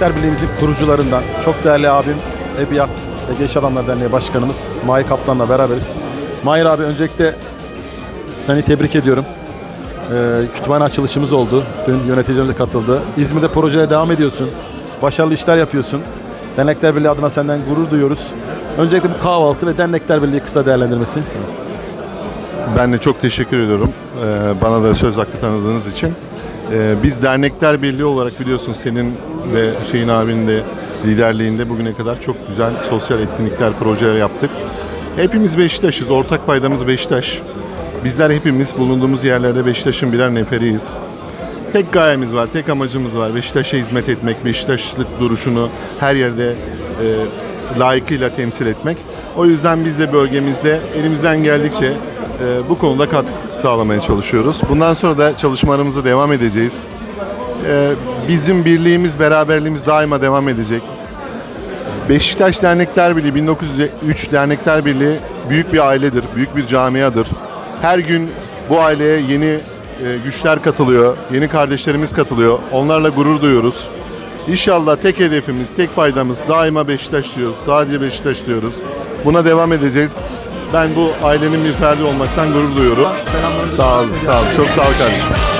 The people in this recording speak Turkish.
Dernekler Birliğimizin kurucularından çok değerli abim Ebiyat Ege İş Adamlar Derneği Başkanımız Mahir Kaplan'la beraberiz. Mahir abi öncelikle seni tebrik ediyorum. Ee, kütüphane açılışımız oldu. Dün yöneticilerimiz de katıldı. İzmir'de projeye devam ediyorsun. Başarılı işler yapıyorsun. Dernekler Birliği adına senden gurur duyuyoruz. Öncelikle bu kahvaltı ve Dernekler Birliği kısa değerlendirmesi. Ben de çok teşekkür ediyorum ee, bana da söz hakkı tanıdığınız için. Ee, Biz Dernekler Birliği olarak biliyorsun senin ve Hüseyin abinin de liderliğinde bugüne kadar çok güzel sosyal etkinlikler, projeler yaptık. Hepimiz Beşiktaş'ız, ortak paydamız Beşiktaş. Bizler hepimiz bulunduğumuz yerlerde Beşiktaş'ın birer neferiyiz. Tek gayemiz var, tek amacımız var. Beşiktaş'a hizmet etmek, Beşiktaşlık duruşunu her yerde e, layıkıyla temsil etmek. O yüzden biz de bölgemizde elimizden geldikçe e, bu konuda katkı sağlamaya çalışıyoruz. Bundan sonra da çalışmalarımıza devam edeceğiz. E, bizim birliğimiz, beraberliğimiz daima devam edecek. Beşiktaş Dernekler Birliği 1903 Dernekler Birliği büyük bir ailedir, büyük bir camiadır. Her gün bu aileye yeni e, güçler katılıyor, yeni kardeşlerimiz katılıyor. Onlarla gurur duyuyoruz. İnşallah tek hedefimiz, tek paydamız daima Beşiktaş diyoruz. Sadece Beşiktaş diyoruz. Buna devam edeceğiz. Ben bu ailenin bir ferdi olmaktan gurur duyuyorum. Sağ ol, sağ ol. Çok sağ ol kardeşim.